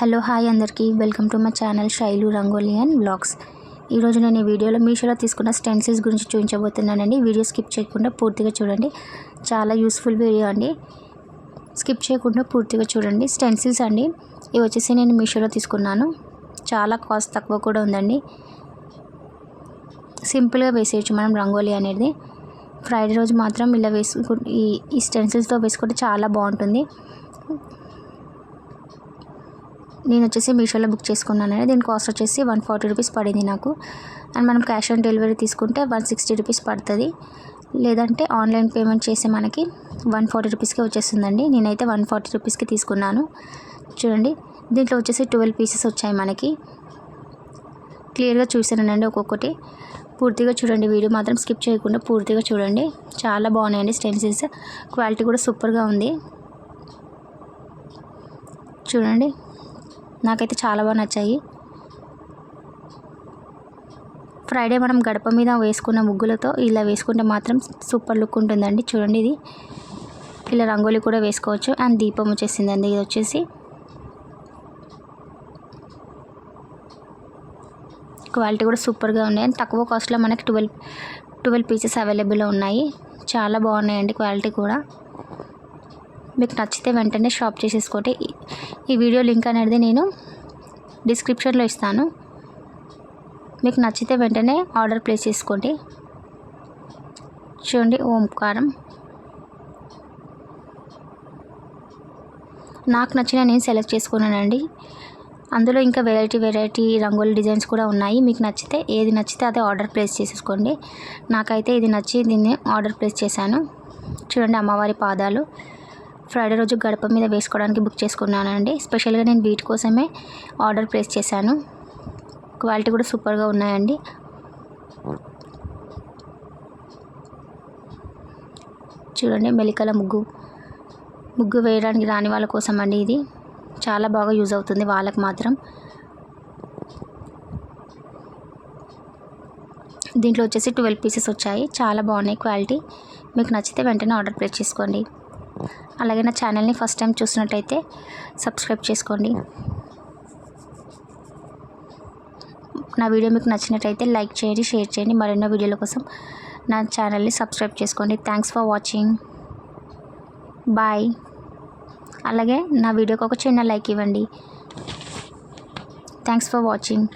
Hello hi అందరికీ. Welcome to my channel Sailu Rangoli and blogs ఈరోజు నేను ఈ వీడియోలో మీషోలో తీసుకున్న స్టెన్సిల్స్ గురించి చూపించబోతున్నానండి. వీడియో స్కిప్ చేయకుండా పూర్తిగా చూడండి. చాలా యూస్ఫుల్ వీడియో అండి. స్కిప్ చేయకుండా పూర్తిగా చూడండి. స్టెన్సిల్స్ అండి. ఇవి వచ్చేసి నేను మీషోలో తీసుకున్నాను. చాలా కాస్ట్ తక్కువ కూడా ఉందండి. సింపుల్గా వేసేయచ్చు మనం రంగోలీ అనేది. ఫ్రైడే రోజు మాత్రం ఇలా వేసుకు ఈ ఈ స్టెన్సిల్స్తో వేసుకుంటే చాలా బాగుంటుంది. నేను వచ్చేసి మీషోలో బుక్ చేసుకున్నాను దీని కాస్ట్ వచ్చేసి వన్ ఫార్టీ రూపీస్ పడింది నాకు. అండ్ మనం క్యాష్ ఆన్ డెలివరీ తీసుకుంటే వన్ సిక్స్టీ రూపీస్ పడుతుంది. లేదంటే ఆన్లైన్ పేమెంట్ చేసి మనకి వన్ ఫార్టీ రూపీస్కి వచ్చేస్తుందండి. నేనైతే వన్ ఫార్టీ రూపీస్కి తీసుకున్నాను. చూడండి దీంట్లో వచ్చేసి ట్వెల్వ్ పీసెస్ వచ్చాయి మనకి. క్లియర్గా చూసానండి ఒక్కొక్కటి. పూర్తిగా చూడండి వీడియో మాత్రం స్కిప్ చేయకుండా పూర్తిగా చూడండి. చాలా బాగున్నాయండి స్టెన్సిల్స్. క్వాలిటీ కూడా సూపర్గా ఉంది. చూడండి. నాకైతే చాలా బాగా నచ్చాయి. ఫ్రైడే మనం గడప మీద వేసుకున్న ముగ్గులతో ఇలా వేసుకుంటే మాత్రం సూపర్ లుక్ ఉంటుందండి. చూడండి ఇది. ఇలా రంగోలీ కూడా వేసుకోవచ్చు. అండ్ దీపం వచ్చేసిందండి. ఇది వచ్చేసి క్వాలిటీ కూడా సూపర్గా ఉన్నాయి. అండ్ తక్కువ కాస్ట్లో మనకి ట్వెల్వ్ ట్వెల్వ్ పీసెస్ అవైలబుల్లో ఉన్నాయి. చాలా బాగున్నాయండి క్వాలిటీ కూడా. మీకు నచ్చితే వెంటనే షాప్ చేసేసుకోండి. ఈ- వీడియో లింక్ అనేది నేను డిస్క్రిప్షన్లో ఇస్తాను. మీకు నచ్చితే వెంటనే ఆర్డర్ ప్లేస్ చేసుకోండి. చూడండి ఓంకారం నాకు నచ్చిన నేను సెలెక్ట్ చేసుకున్నానండి. అందులో ఇంకా వెరైటీ వెరైటీ రంగుల డిజైన్స్ కూడా ఉన్నాయి. మీకు నచ్చితే ఏది నచ్చితే అదే ఆర్డర్ ప్లేస్ చేసేసుకోండి నాకైతే ఇది నచ్చి దీన్ని ఆర్డర్ ప్లేస్ చేశాను. చూడండి అమ్మవారి పాదాలు. ఫ్రైడే రోజు గడప మీద వేసుకోవడానికి బుక్ చేసుకున్నానండి. స్పెషల్గా నేను వీటి కోసమే ఆర్డర్ ప్లేస్ చేశాను. క్వాలిటీ కూడా సూపర్గా ఉన్నాయండి. చూడండి మెలికల ముగ్గు. ముగ్గు వేయడానికి రాని వాళ్ళ కోసం అండి ఇది. చాలా బాగా యూజ్ అవుతుంది వాళ్ళకి మాత్రం. దీంట్లో వచ్చేసి ట్వెల్వ్ పీసెస్ వచ్చాయి. చాలా బాగున్నాయి క్వాలిటీ. మీకు నచ్చితే వెంటనే ఆర్డర్ ప్లేస్ చేసుకోండి. అలాగే నా ఛానల్ని ఫస్ట్ టైం చూసినట్టయితే సబ్స్క్రైబ్ చేసుకోండి. నా వీడియో మీకు నచ్చినట్టయితే లైక్ చేయండి షేర్ చేయండి. మరెన్నో వీడియోల కోసం నా ఛానల్ని సబ్స్క్రైబ్ చేసుకోండి. థ్యాంక్స్ ఫర్ వాచింగ్ బాయ్ అలాగే నా వీడియోకి ఒక చిన్న లైక్ ఇవ్వండి. Thanks for watching